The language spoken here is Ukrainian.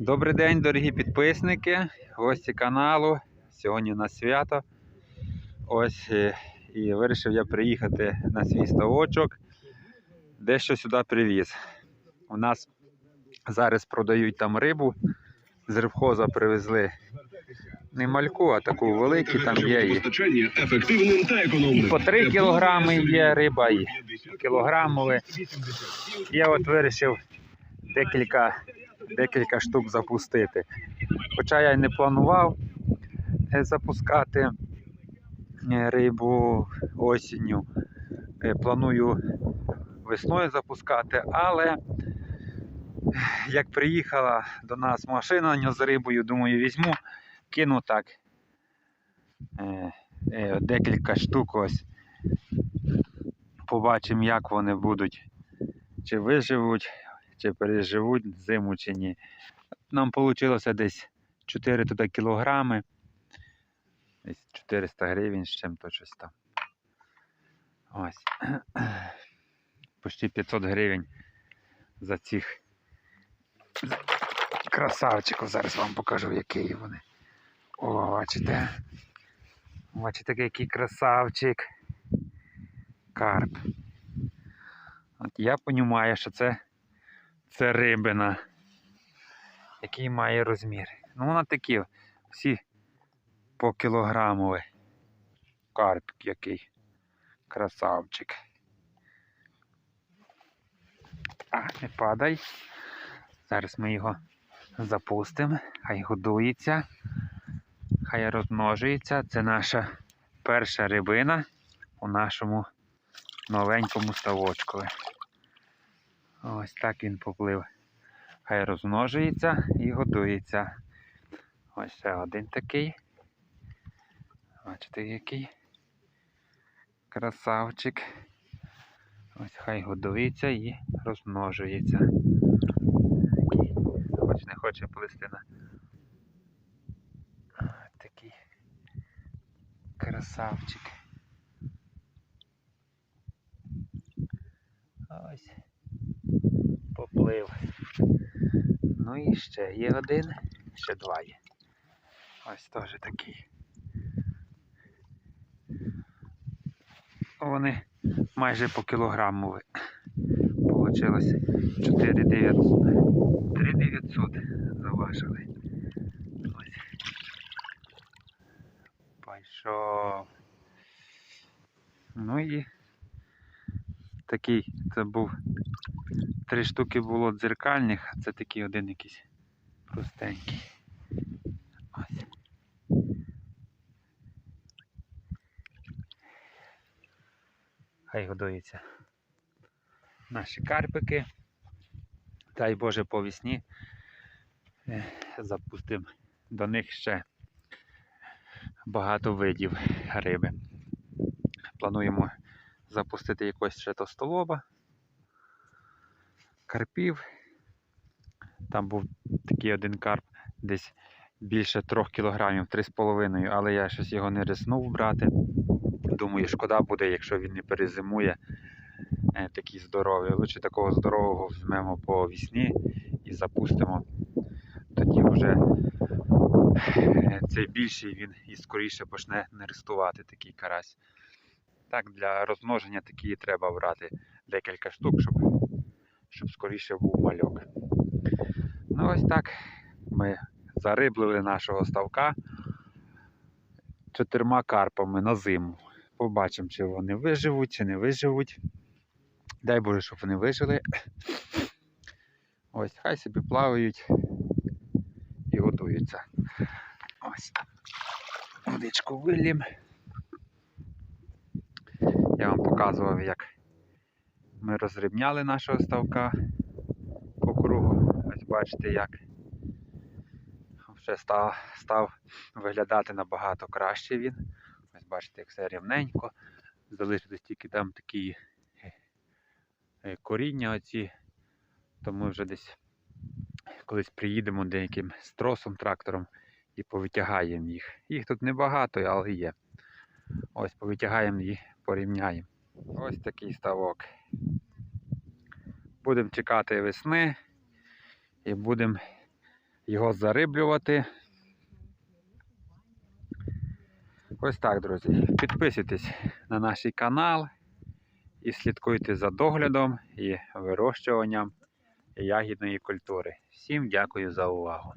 Добрий день, дорогі підписники, гості каналу. Сьогодні у нас свято. Ось е, і вирішив я приїхати на свій ставочок. Дещо сюди привіз. У нас зараз продають там рибу. З рибхоза привезли не мальку, а таку велику, там є і по 3 кілограми є риба, і кілограмове. Я от вирішив декілька, декілька штук запустити. Хоча я й не планував е, запускати е, рибу осінню. Е, Планую весною запускати, але як приїхала до нас машина з рибою, думаю, візьму, кину так декілька штук ось. Побачимо, як вони будуть, чи виживуть, чи переживуть зиму, чи ні. Нам вийшло десь 4 туди кілограми. Десь 400 гривень з чим-то щось там. Ось. Почти 500 гривень за цих красавчиків. Зараз вам покажу, які вони. О, бачите? Бачите, який красавчик. Карп. От я розумію, що це, це рибина, який має розмір. Ну, вона такі всі по кілограмові. Карп який. Красавчик. А, не падай. Зараз ми його запустимо. Хай годується. Хай розмножується. Це наша перша рибина у нашому новенькому ставочку. Ось так він поплив. Хай розмножується і годується. Ось ще один такий. Бачите, який красавчик. Ось хай годується і розмножується. Хоч не хоче плисти на такий красавчик. Ось. Поплив. Ну і ще є один, ще два є. Ось теж такий. Вони майже по кілограму Получилось 4900. 3900 заважили. Ну і такий, це був три штуки було дзеркальних, це такий один якийсь простенький. Ось. Хай годується. Наші карпики. Дай Боже по весні е, запустимо до них ще багато видів риби. Плануємо запустити якось ще тостолоба, карпів. Там був такий один карп, десь більше 3 кілограмів, 3,5, але я щось його не riskнув брати. Думаю, шкода буде, якщо він не перезимує е, такий здоровий. Лучше такого здорового візьмемо по вісні і запустимо. Тоді вже е, цей більший він і скоріше почне нерестувати такий карась. Так, для розмноження такі треба брати декілька штук, щоб, щоб скоріше був мальок. Ну ось так ми зариблили нашого ставка чотирма карпами на зиму. Побачимо, чи вони виживуть, чи не виживуть. Дай Боже, щоб вони вижили. Ось, хай собі плавають і годуються. Ось. Водичку вилім. Я вам показував, як ми розрібняли нашого ставка бачите, як вже став, став виглядати набагато краще він. Ось бачите, як все рівненько. Залишились тільки там такі е, коріння оці. То ми вже десь колись приїдемо деяким стросом, трактором і повитягаємо їх. Їх тут небагато, але є. Ось повитягаємо їх, порівняємо. Ось такий ставок. Будемо чекати весни і будемо його зариблювати. Ось так, друзі. Підписуйтесь на наш канал і слідкуйте за доглядом і вирощуванням ягідної культури. Всім дякую за увагу.